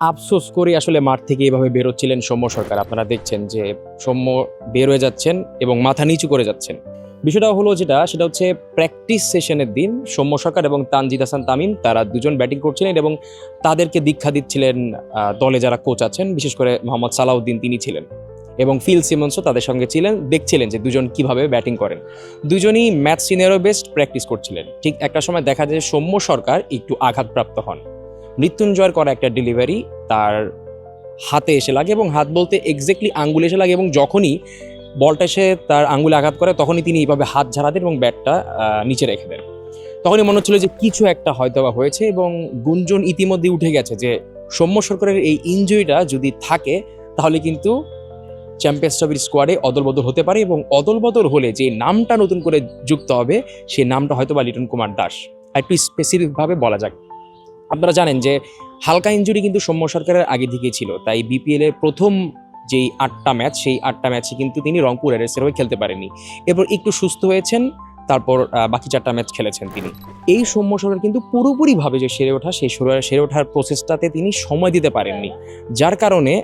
আফসোস করে আসলে মাঠ থেকে এভাবে বেরোচ্ছিলেন সৌম্য সরকার। আপনারা দেখছেন যে সৌম্য বের হয়ে যাচ্ছেন এবং মাথা নিচু করে যাচ্ছেন। বিষয়টা হলো যেটা, সেটা হচ্ছে প্র্যাকটিস সেশনের দিন সৌম্য সরকার এবং তানজিদ হাসান তামিম, তারা দুজন ব্যাটিং করছিলেন এবং তাদেরকে দীক্ষা দিচ্ছিলেন দলে যারা কোচ আছেন, বিশেষ করে মোহাম্মদ সালাউদ্দিন তিনি ছিলেন। এবং ফিল সিমন্সও তাদের সঙ্গে ছিলেন, দেখছিলেন যে দুজন কীভাবে ব্যাটিং করেন। দুজনই ম্যাচ সিনিয়রও বেস্ট প্র্যাকটিস করছিলেন। ঠিক একটা সময় দেখা যায় সৌম্য সরকার একটু আঘাতপ্রাপ্ত হন। মৃত্যুঞ্জয়ের করা একটা ডেলিভারি তার হাতে এসে লাগে এবং হাত বলতে এক্স্যাক্টলি আঙ্গুলে এসে লাগে এবং যখনই বলটা এসে তার আঙ্গুলে আঘাত করে, তখনই তিনি এইভাবে হাত ঝাড়া দেন এবং ব্যাটটা নিচে রেখে দেন। তখনই মনে হচ্ছিল যে কিছু একটা হয়তো বা হয়েছে এবং গুঞ্জন ইতিমধ্যে উঠে গেছে যে সৌম্য সরকারের এই ইনজুরিটা যদি থাকে, তাহলে কিন্তু চ্যাম্পিয়ন্স ট্রফির স্কোয়াডে অদলবদল হতে পারে এবং অদলবদল হলে যে নামটা নতুন করে যুক্ত হবে, সেই নামটা হয়তো বা লিটন কুমার দাস। একটু স্পেসিফিকভাবে বলা যাক। আপনারা জানেন যে হালকা ইঞ্জুরি কিন্তু সৌম্য সরকারের আগে থেকেই ছিল। তাই বিপিএল এর প্রথম যেই আটটা ম্যাচ সেই আটটা ম্যাচে কিন্তু তিনি রংপুর এর হয়ে খেলতে পারেননি। এরপর একটু সুস্থ হয়েছেন, তারপর বাকি চারটা ম্যাচ খেলেছেন তিনি। এই সৌম্য সরকার কিন্তু পুরোপুরিভাবে যে সেরে ওঠা, সেই সেরে- ওঠার প্রসেসটাতে তিনি সময় দিতে পারেননি। যার কারণে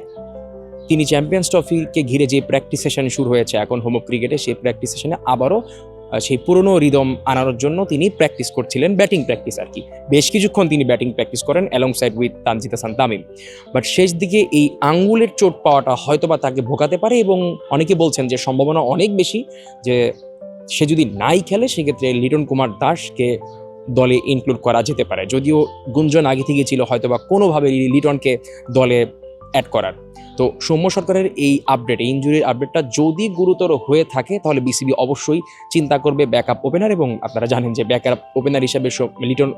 তিনি চ্যাম্পিয়ন্স ট্রফিকে ঘিরে যে প্র্যাকটিস সেশন শুরু হয়েছে, এখন হোম ক্রিকেটে সেই প্র্যাকটিস সেশনে আবারও সেই পুরনো রিদম আনানোর জন্য তিনি প্র্যাকটিস করছিলেন ব্যাটিং প্র্যাকটিস আর কি। বেশ কিছুক্ষণ তিনি ব্যাটিং প্র্যাকটিস করেন alongside with Tanzid Hasan Tamim but শেষ দিকে এই আঙ্গুলের চোট পাওয়াটা হয়তোবা তাকে ভোগাতে পারে এবং অনেকে বলছেন যে সম্ভাবনা অনেক বেশি যে সে যদি নাই খেলে, সেক্ষেত্রে লিটন কুমার দাসকে দলে ইনক্লুড করা যেতে পারে। যদিও গুঞ্জন আগে থেকে ছিল হয়তোবা কোনোভাবে লিটনকে দলে অ্যাড করার। তো সৌম্য সরকারের এই আপডেট এই ইঞ্জুরির আপডেটটা যদি গুরুতর হয়ে থাকে, তাহলে বিসিবি অবশ্যই চিন্তা করবে ব্যাকআপ ওপেনার এবং আপনারা জানেন যে ব্যাকআপ ওপেনার হিসাবে লিটন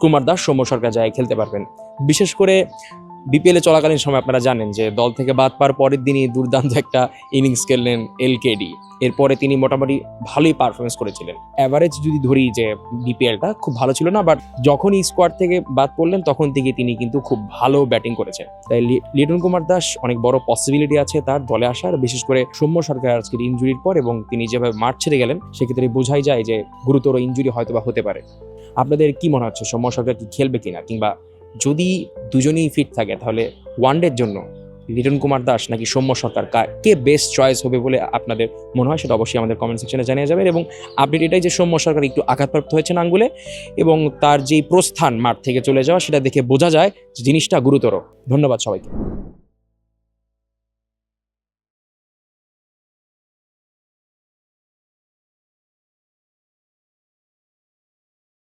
কুমার দাস সৌম্য সরকার যায় খেলতে পারবেন। বিশেষ করে বিপিএল চলাকালীন সময় আপনারা জানেন যে দল থেকে বাদ পাওয়ার পরের দিনই দুর্দান্ত একটা ইনিংস খেললেন এলকেডি এরপরে তিনি মোটামুটি ভালোই পারফরমেন্স করেছিলেন। অ্যাভারেজ যদি ধরি যে বিপিএলটা খুব ভালো ছিল না বাট যখনই স্কোয়াড থেকে বাদ পড়লেন, তখন থেকে তিনি কিন্তু খুব ভালো ব্যাটিং করেছেন। তাই লিটন কুমার দাস অনেক বড় পসিবিলিটি আছে তার দলে আসার, বিশেষ করে সৌম্য সরকার আজকের ইঞ্জুরির পর এবং তিনি যেভাবে মাঠ ছেড়ে গেলেন, সেক্ষেত্রে বোঝাই যায় যে গুরুতর ইঞ্জুরি হয়তো বা হতে পারে। আপনাদের কি মনে হচ্ছে, সৌম্য সরকার কি খেলবে কিনা, কিংবা যদি দুজনেই ফিট থাকে, তাহলে ওয়ানডের জন্য লিটন কুমার দাস নাকি সৌম্য সরকার কার কে বেস্ট চয়েস হবে বলে আপনাদের মনে হয় সেটা অবশ্যই আমাদের কমেন্ট সেকশনে জানিয়ে যাবেন এবং আপডেট এটাই যে সৌম্য সরকার একটু আঘাতপ্রাপ্ত হয়েছেন আঙ্গুলে এবং তার যেই প্রস্থান মাঠ থেকে চলে যাওয়া সেটা দেখে বোঝা যায় জিনিসটা গুরুতর। ধন্যবাদ সবাইকে।